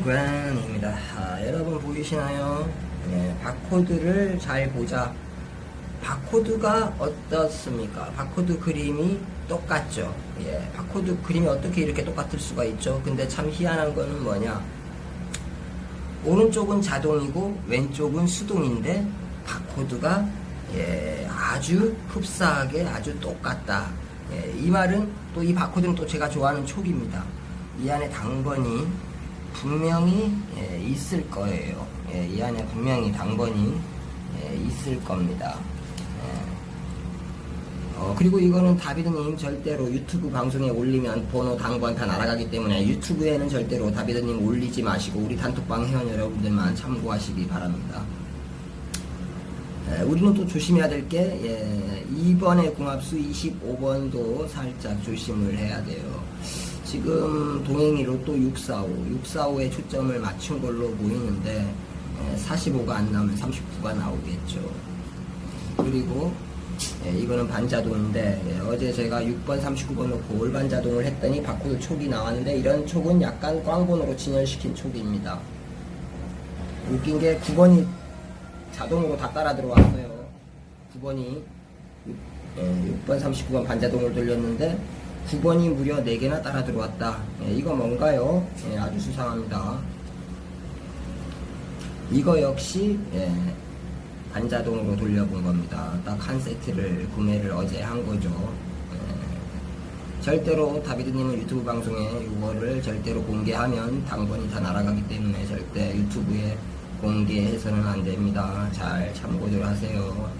땡그란입니다. 아, 여러분 보이시나요? 예, 바코드를 잘 보자. 바코드가 어떻습니까? 바코드 그림이 똑같죠. 예, 바코드 그림이 어떻게 이렇게 똑같을 수가 있죠? 근데 참 희한한 거는 뭐냐? 오른쪽은 자동이고 왼쪽은 수동인데 바코드가 예, 아주 흡사하게 아주 똑같다. 예, 이 말은 또 이 바코드는 또 제가 좋아하는 촉입니다. 이 안에 당번이 분명히 예, 있을 거예요. 예, 이 안에 분명히 당번이 예, 있을 겁니다. 예. 어, 그리고 이거는 다비드님 절대로 유튜브 방송에 올리면 번호 당번 다 날아가기 때문에 유튜브에는 절대로 다비드님 올리지 마시고 우리 단톡방 회원 여러분들만 참고하시기 바랍니다. 예, 우리는 또 조심해야 될 게, 예, 2번의 궁합수 25번도 살짝 조심을 해야 돼요. 지금 동행이 로또 645, 645에 초점을 맞춘 걸로 보이는데, 예, 45가 안 나오면 39가 나오겠죠. 그리고, 예, 이거는 반자동인데, 예, 어제 제가 6번, 39번 놓고 올반자동을 했더니 바코드 촉이 나왔는데, 이런 촉은 약간 꽝번호로 진열시킨 촉입니다. 웃긴 게 9번이 자동으로 다 따라 들어왔어요. 9번이 6, 번 39번 반자동을 돌렸는데 9번이 무려 4개나 따라 들어왔다. 예, 이거 뭔가요? 예, 아주 수상합니다. 이거 역시 예, 반자동으로 돌려본 겁니다. 딱 한 세트를 구매를 어제 한 거죠. 예, 절대로 다비드님은 유튜브 방송에 이거를 절대로 공개하면 당번이 다 날아가기 때문에 절대 유튜브에 공개해서는 안 됩니다. 잘 참고들 하세요.